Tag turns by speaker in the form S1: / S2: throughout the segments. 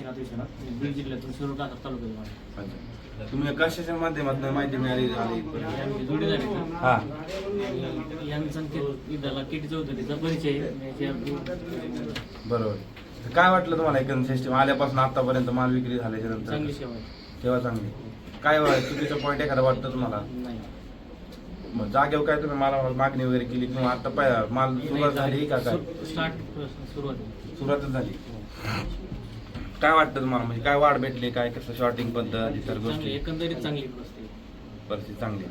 S1: काशीनाथ विश्वनाथ बीड जिल्ह्यातून तालुक्यात माझं.
S2: अच्छा. तुम्ही कशाच्या माध्यमातून माहिती मिळाली आली
S1: आमचे जोडी झाले
S2: हा.
S1: आणि यांचा किटी चौधरीचा परिचय.
S2: बरोबर. तर काय वाटलं तुम्हाला एकंदर सिस्टम आल्यापासून आतापर्यंत माल विक्री झाल्याच्यानंतर?
S1: चांगली सेवा आहे.
S2: तेव्हा चांगली. काय वा- चुकीचं पॉईंट एखादा वाटतं तुम्हाला?
S1: नाही.
S2: मग जागेवर काय तुम्ही मला मागणी वगैरे केली किंवा आता पाय माल सुरुवात झाली का काय?
S1: सुरुवात आहे.
S2: सुरुवातच झाली. काय वाटतं तुम्हाला? म्हणजे काय वाढ भेटली? काय कसं शॉर्टिंग पद्धत इतर गोष्टी?
S1: एकंदरीत चांगली परिस्थिती.
S2: परिस्थिती चांगली.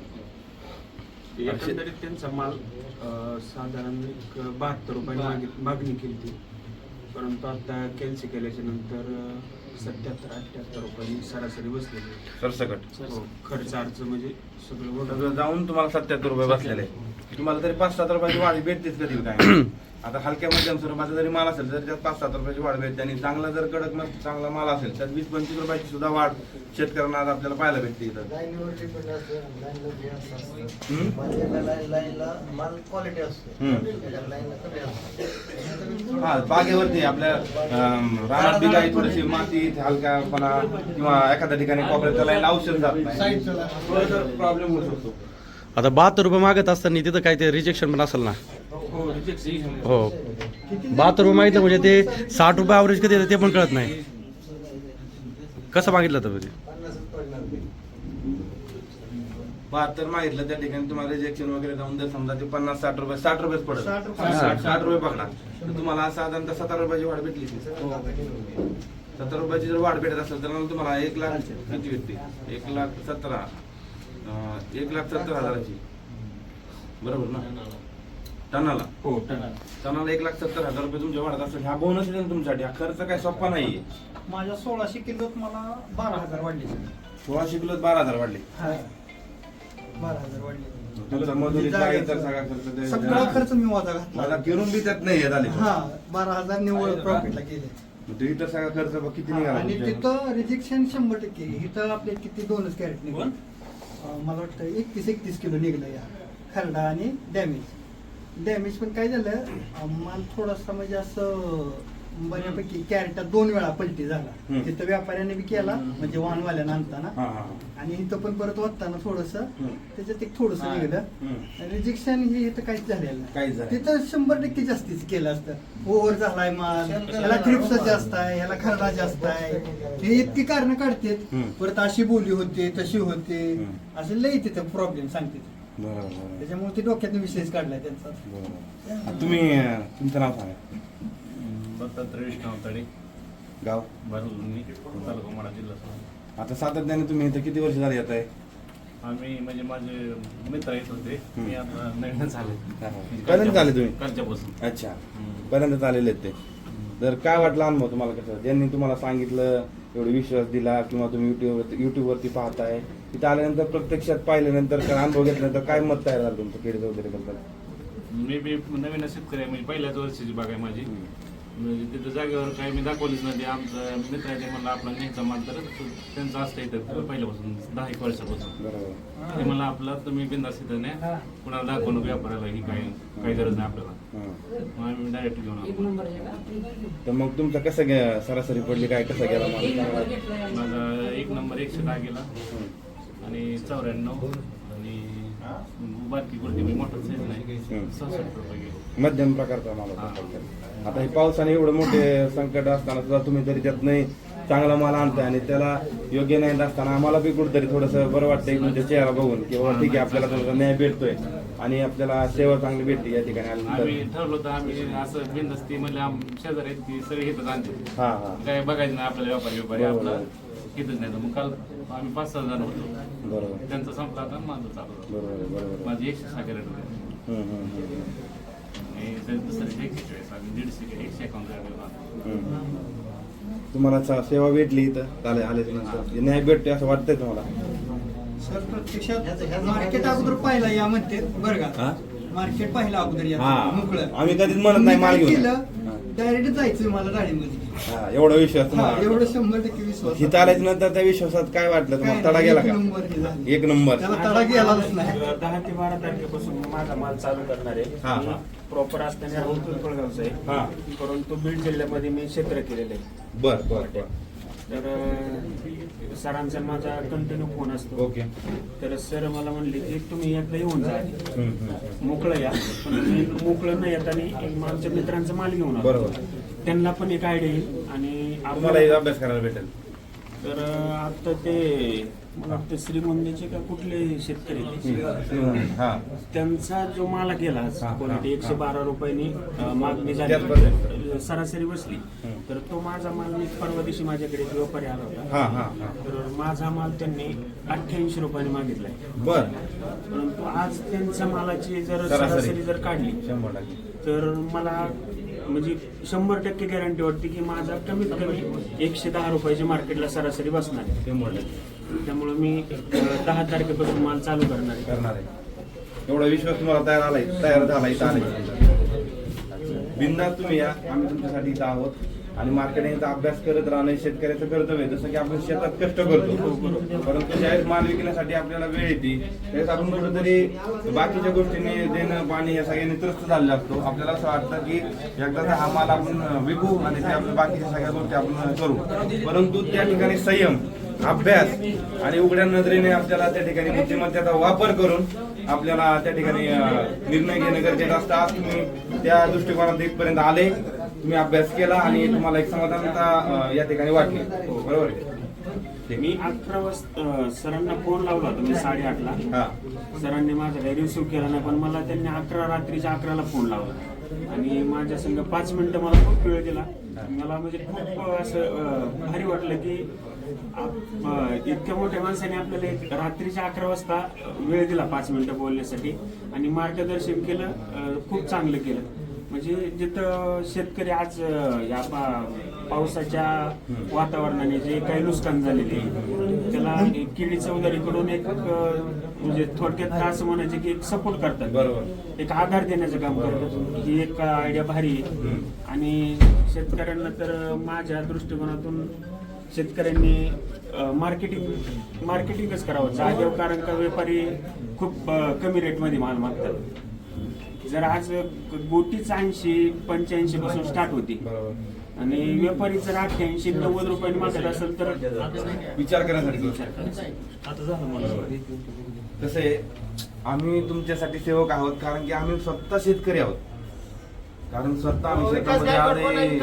S3: एकंदरीत त्यांचा माल अं, साधारण एक बहात्तर रुपयाने मागित- मागणी केली होती. परंतु आता कॅन्सी केल्याच्यानंतर सत्याहत्तर अठ्ठ्याहत्तर रुपयांनी सरासरी बसलेली आहे.
S2: सरसकट.
S3: हो, खर्च अर्ज म्हणजे सगळं वगैरे
S2: जाऊन तुम्हाला सत्याहत्तर रुपये बसलेले तुम्हाला तरी पाच सात रुपयाची वाढ भेटतेच कधी काय? आता हलक्या मध्यम स्वरूपाचा जरी माल असेल तर त्यात पाच सात रुपयाची वाढ भेटते. आणि चांगला जर कडक मस्त चांगला माल असेल तर वीस पंचवीस रुपयाची सुद्धा वाढ शेतकऱ्यांना आज आपल्याला पाहायला भेटते इथं.
S4: लाईन
S2: हा बागेवरती आपल्या रानात बी काही थोडीशी माती हलकापणा किंवा एखाद्या ठिकाणी कोपऱ्यात त्याला याला औषध जात नाही. थोडंसं प्रॉब्लेम होऊ शकतो.
S5: आता बहात्तर रुपये मागत असताना तिथं काय ते रिजेक्शन पण असेल ना?
S1: हो. रिजेक्ट
S5: हो बहात्तर रुपये मागितलं म्हणजे ते साठ रुपये ॲव्हरेज कधी येतं ते पण कळत नाही. कसं मागितलं तर.
S2: बहात्तर मागितलं त्या ठिकाणी तुम्हाला रिजेक्शन वगैरे जाऊन जर समजा ते पन्नास साठ रुपये साठ रुपयेच पडत
S4: साठ रुपये.
S2: साठ साठ रुपये पकडा तर तुम्हाला साधारणतः सतरा रुपयाची वाढ भेटली सतरा रुपयाची जर वाढ भेटत असेल तर मग तुम्हाला एक लाख किती भेटते? एक लाख सतरा. एक लाख सत्तर हजाराची. बरोबर ना? टनाला.
S3: हो
S2: टनाला. एक लाख सत्तर हजार रुपये तुमच्या वाढत असेल हा बोनस ना तुमच्यासाठी. हा खर्च काय सोपा नाहीये.
S6: माझ्या सोळाशे किलोत मला बारा हजार वाढले
S2: सोळाशे किलोत बारा हजार वाढले.
S6: बारा हजार वाढले.
S2: तुमचा इतर सगळा खर्च ते-
S6: सगळा खर्च मी वाजा घातला.
S2: मला किरून बी त्यात नाही झाले
S6: हा बारा हजार निव्वळ प्रॉफिटला गेले.
S2: तो इतर सगळा खर्च बघ किती निघाला
S6: आणि
S2: तुमच्या?
S6: तिथं रिजेक्शन शंभर टक्के. इथं आपले किती दोनच कॅरेट निघून मला वाटतं एकतीस एकतीस किलो निघलं या. खरडा आणि डॅमेज डॅमेज पण काय झालं माल थोडासा म्हणजे असं बऱ्यापैकी कॅरेटात दोन वेळा पलटी झाला. तिथं व्यापाऱ्याने बी केला म्हणजे वाहनवाल्यानं आणताना.
S2: हा हा
S6: आणि इथं पण परत वाटताना थोडस. त्याच्यात एक थोडस निघलं. रिजेक्शन हे इथं काहीच झालेलं तिथं शंभर टक्के जास्तीच केलं असतं. ओव्हर झालाय माल ह्याला थ्रिप्स जास्त आहे ह्याला खरडा जास्त आहे. हे इतकी कारण काढतात. परत अशी बोली होते तशी होते. असं लई तिथं प्रॉब्लेम सांगते
S2: बरोबर
S6: त्याच्यामुळे ते डोक्यातून विषयच काढलाय त्यांचा.
S2: बरोबर. तुम्ही तुमचं नाव सांगा.
S7: दत्तात्रय विष्णवतडे
S2: गाव?
S7: भरलुनी तालुका माडा जिल्हा
S2: आता सातत्याने तुम्ही इथं किती वर्ष झाले येत आहे
S7: आम्ही म्हणजे माझे मित्र येत होते. मी आता नवीन झाले.
S2: पहिल्यांदा झाले तुम्ही?
S7: कालच्यापासून
S2: अच्छा. पहिल्यांदाच आलेले आहेत ते? तर काय वाटलं अनुभव तुम्हाला कसं? ज्यांनी तुम्हाला सांगितलं एवढा विश्वास दिला किंवा तुम्ही युट्यूब युट्यूबवरती पाहताय तिथं आल्यानंतर प्रत्यक्षात पाहिल्यानंतर काय अनुभव घेतल्यानंतर काय मत तयार झालं तुमचं केळी वगैरे बद्दल?
S7: मी बी नवीन शेतकरी आहे. म्हणजे पहिल्याच वर्षाची बाग आहे माझी. म्हणजे तिथं जागेवर काही मी दाखवलीच नाही. आमचं मित्र आहे ते म्हणलं आपला न्यायचा माल तर त्यांचं असतं इथं पहिल्यापासून दहा एक वर्षापासून.
S2: बरोबर.
S7: ते मला आपलं तुम्ही बिंदास इथं न्या कुणाला दाखवू नको व्यापाराला ही काही काही गरज नाही आपल्याला.
S2: हां.
S7: मग आम्ही डायरेक्ट घेऊन आलो.
S2: तर मग तुमचं कसं गे- सरासरी पडली काय कसं गेला मला?
S7: माझा एक नंबर एकशे दहा गेला. आणि चौऱ्याण्णव आणि बारकी गोल्टी मी मोठा साईज नाही. सहासष्ट रुपये
S2: मध्यम प्रकारचा माल होता. थोडक्यात. आता हे पावसाने एवढं मोठे संकट असताना सुद्धा तुम्ही तरी त्यात नाही चांगला माल आणताय आणि त्याला योग्य नाही असताना आम्हाला बी कुठेतरी थोडंसं बरं वाटतंय तुमच्या चेहरा बघून की बाबा ठीक आहे आपल्याला थोडासा न्याय भेटतोय आणि आपल्याला सेवा चांगली भेटते या ठिकाणी
S7: आम्ही ठरलो होतं आम्ही असं बिंदस्ती म्हणजे आम शेजारी आहेत ती सगळी इथंच आणते
S2: हा हा.
S7: काय बघायचं नाही आपल्याला व्यापारी व्यापारी
S2: बरोबर.
S7: आपलं. नाही मग काल आम्ही पाच सहा जण होतो
S2: बरोबर
S7: त्यांचं संपला आता माझं चालू झालं.
S2: बरोबर बरोबर
S7: माझी एकशे सहा कॅरेट होते
S2: हम्म, हम्म, हम्म,
S7: आणि ते दुसऱ्याचे एकशे चोवीस आणि दीडशे एकशे एकावन्न कॅरेट घेऊन आलो.
S2: हम्म. तुम्हाला सा- सेवा भेटली इथं आले आले नंतर न्याय भेटते असं वाटतंय तुम्हाला
S6: सर प्रत्यक्षात मार्केट अगोदर पाहिला या म्हणते बरं
S2: हा?
S6: का मार्केट पाहिलं अगोदर या
S2: हा.
S6: मोकळं
S2: आम्ही कधीच म्हणत नाही माल घेऊन.
S6: केलं
S2: हा.
S6: डायरेक्ट जायचं मला डाळीमध्ये
S2: हा एवढा विश्वास
S6: हा
S2: तुम्हाला
S6: एवढं शंभर टक्के विश्वास
S2: हिथं आल्याच्यानंतर त्या विश्वासात काय वाटलं तुम्हाला तडा
S6: नाही,
S2: गेला
S6: एक
S2: का
S6: नंबर हे झालं.
S2: एक नंबर
S6: त्याला तडा गेलाच नाही
S3: दहा ते बारा तारखेपासून मी माझा माल चालू करणार
S2: हा,
S3: आहे
S2: हा.
S3: प्रॉपर असताना राहुल पिंपळगावचा
S2: हा.
S3: आहे परंतु बीड जिल्ह्यामध्ये मी क्षेत्र केलेलं आहे
S2: बर बर बर
S3: तर अं, सरांचा माझा कंटिन्यू फोन असतो
S2: ओके
S3: तर सर मला म्हणले की तुम्ही एकदा येऊन जा आधी.
S2: हम्म, हम्म.
S3: मोकळं या पण मोकळं न येताना एक आमच्या मित्रांचा माल घेऊन आलो.
S2: बरोबर.
S3: त्यांना पण एक आयडिया येईल आणि
S2: तुम्हाला हे
S3: आपल्याला
S2: अभ्यास करायला भेटेल
S3: तर आता ते मला वाटतं श्रीमंदीचे का कुठले शेतकरी ते?
S2: हा
S3: त्यांचा जो माला गेला
S2: हा,
S3: क्वालिटी
S2: हा,
S3: एकशे. बारा रुपयानी अं, मागणी झाली. सरासरी बसली. तर तो माझा माल मी परवा दिवशी माझ्याकडे एक व्यापारी आला होता
S2: हा हा हा
S3: तर माझा माल त्यांनी अठ्ठ्याऐंशी रुपयाने मागितलाय
S2: बर
S3: परंतु आज त्यांच्या मालाची जर
S2: सरासरी.
S3: सरासरी जर काढली
S2: शंभर टक्के
S3: तर मला म्हणजे शंभर टक्के गॅरंटी वाटते की माझा कमीत कमी एकशे दहा रुपयाची मार्केटला सरासरी बसणार आहे.
S2: टक्के
S3: त्यामुळे मी अं, दहा तारखेपासून माल चालू करणार आहे.
S2: करणार आहे. एवढा विश्वास तुम्हाला तयार आलाय तयार झाला इथं आलाय बिंदास तुम्ही या. आम्ही तुमच्यासाठी इथं आहोत. आणि मार्केटिंगचा अभ्यास करत राहणं शेतकऱ्याचं कर्तव्य आहे जसं की आपण शेतात कष्ट करतो. परंतु ज्यावेळेस माल विकण्यासाठी आपल्याला वेळ येते. त्यावेळेस आपण कुठेतरी बाकीच्या गोष्टींनी देणं पाणी या सगळ्यांनी त्रस्त झालेला असतो आपल्याला असं वाटतं की एकदा हा माल आपण विकू आणि ते आपल्या बाकीच्या सगळ्या गोष्टी आपण करू. परंतु त्या ठिकाणी संयम अभ्यास आणि उघड्या नजरेने आपल्याला त्या ठिकाणी बुद्धिमत्तेचा वापर करून आपल्याला त्या ठिकाणी निर्णय घेणं गरजेचं असतं. आज तुम्ही त्या दृष्टिकोनात इथपर्यंत आले. तुम्ही अभ्यास केला आणि तुम्हाला एक समाधानता या ठिकाणी वाटली. बरोबर आहे.
S3: मी अकरा वाजता सरांना फोन लावला होता मी साडेआठला.
S2: हा.
S3: सरांनी माझा काही रिसिव्ह केला नाही पण मला त्यांनी अकरा रात्रीच्या अकराला फोन लावला. आणि माझ्या संग पाच मिनिटं मला खूप वेळ दिला. मला म्हणजे खूप असं भारी वाटलं की इतक्या मोठ्या माणसाने आपल्याला एक रात्रीच्या अकरा वाजता वेळ दिला पाच मिनिटं बोलण्यासाठी. आणि मार्गदर्शन केलं खूप चांगलं केलं. म्हणजे जिथं शेतकरी आज या पा- पावसाच्या वातावरणाने जे काही नुकसान झालेले त्याला किडी चौधरीकडून एक म्हणजे थोडक्यात असं म्हणायचे की एक सपोर्ट करतात.
S2: बरोबर. एक
S3: आधार देण्याचं काम करतात. ही एक आयडिया भारी आहे. आणि शेतकऱ्यांना तर माझ्या दृष्टिकोनातून शेतकऱ्यांनी मार्केटिंग मार्केटिंगच करावं. जागेवर कारण का व्यापारी खूप कमी रेटमध्ये माल मागतात. जर आज गोटीच ऐंशी पंच्याऐंशी पासून स्टार्ट होती. आणि व्यापारी जर अठ्ठ्याऐंशी नव्वद रुपयांनी मागत असेल तर
S2: विचार करण्यासाठी
S3: विचार करायचा.
S1: आता झालं मला.
S2: कसं आहे आम्ही तुमच्यासाठी सेवक आहोत कारण की आम्ही स्वतः शेतकरी आहोत. कारण स्वतः आम्ही शेतामध्ये आले.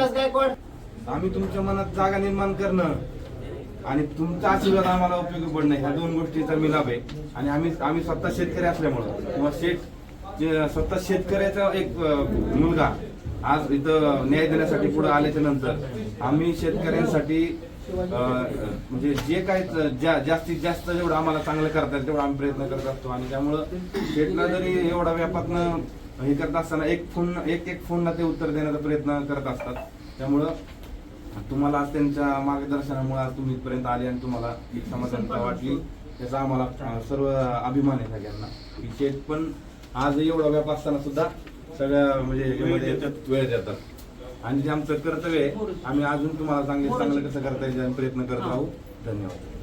S2: आम्ही तुमच्या मनात जागा निर्माण करणं आणि तुमचा आशीर्वाद आम्हाला उपयोगी पडणं ह्या दोन गोष्टीचा मिलाप आहे. आणि आम्ही आम्ही स्वतः शेतकरी असल्यामुळं किंवा शेत स्वतः शेतकऱ्याचा एक मुलगा आज इथं न्याय देण्यासाठी पुढे आल्याच्यानंतर आम्ही शेतकऱ्यांसाठी म्हणजे जे काय ज्या जास्तीत जास्त जेवढं आम्हाला चांगलं करता येईल तेवढा आम्ही प्रयत्न करत असतो. आणि त्यामुळं शेतला जरी एवढा व्यापातनं हे करत असताना एक फोन एक एक फोनला ते उत्तर देण्याचा प्रयत्न करत असतात. त्यामुळं तुम्हाला आज त्यांच्या मार्गदर्शनामुळे आज तुम्ही इथपर्यंत आले आणि तुम्हाला एक समाधानता वाटली. त्याचा आम्हाला सर्व अभिमान आहे सगळ्यांना. की शेत पण आज एवढा व्याप असताना सुद्धा सगळ्या म्हणजे वेळ देतात. आणि जे आमचं कर्तव्य आहे आम्ही अजून तुम्हाला चांगले चांगलं कसं करता येईल प्रयत्न करत राहू. धन्यवाद.